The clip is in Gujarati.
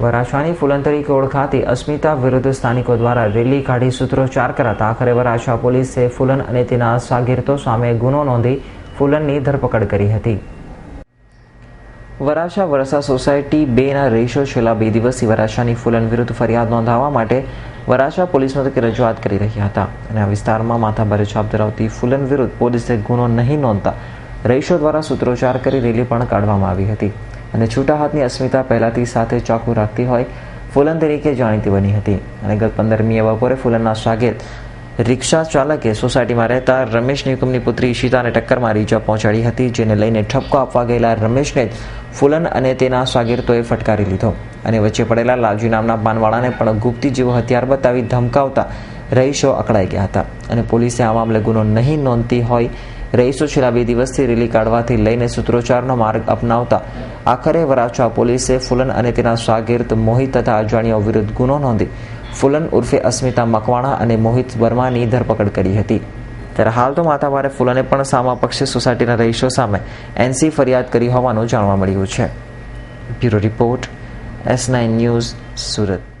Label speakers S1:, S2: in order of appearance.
S1: વરાછાની ફૂલન તરીકે ઓળખાતી અસ્મિતા વિરુદ્ધ સ્થાનિકો દ્વારા રેલી કાઢી સૂત્રોચ્ચાર કરાતા. આખરે વરાછા પોલીસે ફુલન અને તેના સાગીરતો સામે ગુનો નોંધી ફુલનની ધરપકડ કરી હતી. વરાછા વરસા સોસાયટી બેના રહીશો છેલ્લા બે દિવસથી વરાછાની ફુલન વિરુદ્ધ ફરિયાદ નોંધાવવા માટે વરાછા પોલીસ મથકે રજૂઆત કરી રહ્યા હતા અને આ વિસ્તારમાં માથાભારે છાપ ધરાવતી ફુલન વિરુદ્ધ પોલીસે ગુનો નહીં નોંધતા રહીશો દ્વારા સૂત્રોચ્ચાર કરી રેલી પણ કાઢવામાં આવી હતી. અને છૂટા હાથની અસ્મિતા પહેલાંથી સાથે ચાકુ રાખતી હોય, ફુલન તરીકે જાણીતી બની હતી. અને ગત પંદરમીએ બપોરે ફુલનના શાગિદ રિક્ષા ચાલકે સોસાયટીમાં રહેતા રમેશ નિકુમની પુત્રી ઈશિતાને ટક્કર મારી ઈજા પહોંચાડી હતી, જેને લઈને ઠપકો આપવા ગયેલા રમેશને જ ફુલન અને તેના શાગીરતોએ ફટકારી લીધો. અને વચ્ચે પડેલા લાલજી નામના પાનવાળાને પણ ગુપ્તી જેવો હથિયાર બતાવી ધમકાવતા રહીશો અકળાઈ ગયા હતા. અને પોલીસે આ મામલે ગુનો નહીં નોંધતી હોય રહીશો છેલ્લા બે દિવસથી રેલી કાઢવાથી લઈને સૂત્રોચ્ચારનો માર્ગ અપનાવતા આખરે વરાછા પોલીસે ફુલન અને તેના શાગીર્દ મોહિત તથા અજાણ્યાઓ વિરુદ્ધ ગુનો નોંધી ફુલન ઉર્ફે અસ્મિતા મકવાણા અને મોહિત વર્માની ધરપકડ કરી હતી. ત્યારે હાલ તો માથાભારે ફુલને પણ સામા પક્ષે સોસાયટીના રહીશો સામે એનસી ફરિયાદ કરી હોવાનું જાણવા મળ્યું છે. Bureau report, S nine news, Surat.